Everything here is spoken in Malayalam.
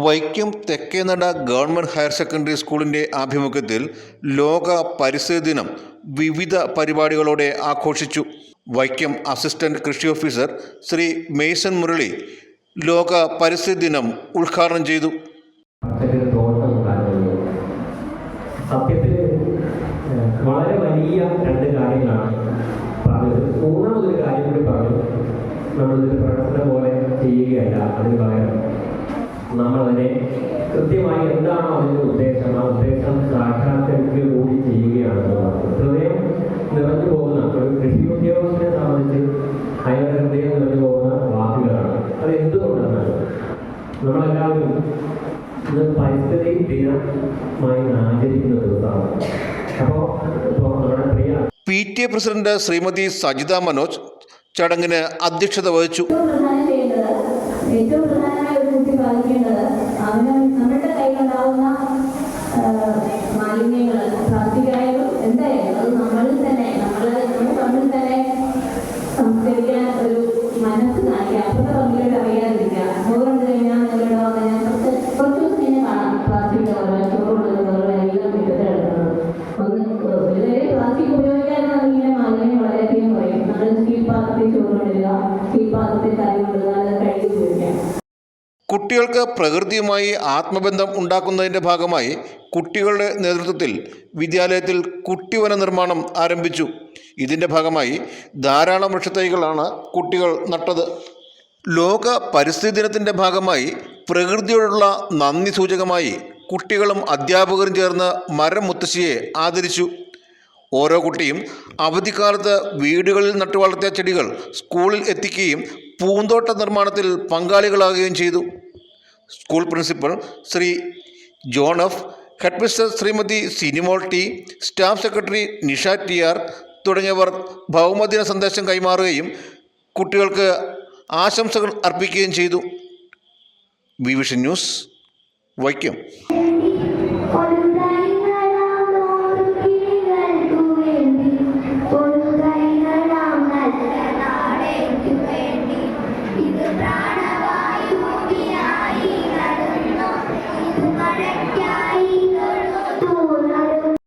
Vaikom Thekkenada government higher secondary സ്കൂളിന്റെ ആഭിമുഖ്യത്തിൽ ലോക പരിസ്ഥിതി ദിനം വിവിധ പരിപാടികളോടെ ആഘോഷിച്ചു. വൈക്കം അസിസ്റ്റന്റ് കൃഷി ഓഫീസർ ശ്രീ മേസൺ മുരളി ലോക പരിസ്ഥിതി ദിനം ഉദ്ഘാടനം ചെയ്തു. വളരെ വലിയ രണ്ട് കാര്യങ്ങളാണ് പറഞ്ഞത്. മൂന്നാമതൊരു കാര്യം കൂടി പറഞ്ഞു. പ്രവർത്തനം പോലെ ചെയ്യുകയല്ല അതിന് പകരം. നമ്മളതിനെ കൃത്യമായി എന്താണോ അതിന്റെ ഉദ്ദേശം ആ ഉദ്ദേശം സാക്ഷാത്കരിക്കുക കൂടി ചെയ്യുകയാണ് എന്നുള്ളതാണ്. ഹൃദയം നിറഞ്ഞു പോകുന്ന ഒരു കൃഷി ഉദ്യോഗസ്ഥനെ സംബന്ധിച്ച് അയാളുടെ ഹൃദയം നിറഞ്ഞു പോകുന്ന വാക്കുകളാണ്. അത് എന്തുകൊണ്ടാണ് നമ്മളെല്ലാവരും ഇത് പരിസ്ഥിതി ദിനമായി ആചരിക്കുന്ന ദിവസമാണ്. അപ്പോൾ ഇപ്പോൾ നമ്മുടെ പ്രിയ P T A president Shrimati Sajitha Manoj ചടങ്ങിന് അധ്യക്ഷത വഹിച്ചു. ഏറ്റവും പ്രധാനമായ പാലിക്കേണ്ടത് അവന് നമ്മുടെ കയ്യിലുണ്ടാവുന്ന മാലിന്യങ്ങൾ കുട്ടികൾക്ക് പ്രകൃതിയുമായി ആത്മബന്ധം ഉണ്ടാക്കുന്നതിന്റെ ഭാഗമായി കുട്ടികളുടെ നേതൃത്വത്തിൽ വിദ്യാലയത്തിൽ കുട്ടിവന നിർമ്മാണം ആരംഭിച്ചു. ഇതിന്റെ ഭാഗമായി ധാരാളം വൃക്ഷത്തൈകളാണ് കുട്ടികൾ നട്ടത്. ലോക പരിസ്ഥിതി ദിനത്തിന്റെ ഭാഗമായി പ്രകൃതിയോടുള്ള നന്ദി സൂചകമായി കുട്ടികളും അധ്യാപകരും ചേർന്ന് മരം മുത്തശ്ശിയെ ആദരിച്ചു. ഓരോ കുട്ടിയും അവധിക്കാലത്ത് വീടുകളിൽ നട്ടു വളർത്തിയ ചെടികൾ സ്കൂളിൽ എത്തിക്കുകയും പൂന്തോട്ട നിർമ്മാണത്തിൽ പങ്കാളികളാകുകയും ചെയ്തു. School principal Shri John F headmistress Shrimati Sinimol T staff secretary Nisha T R തുടങ്ങിയവർ ഭൗമദിന സന്ദേശം കൈമാറുകയും കുട്ടികൾക്ക് ആശംസകൾ അർപ്പിക്കുകയും ചെയ്തു. V vision news Vaikom.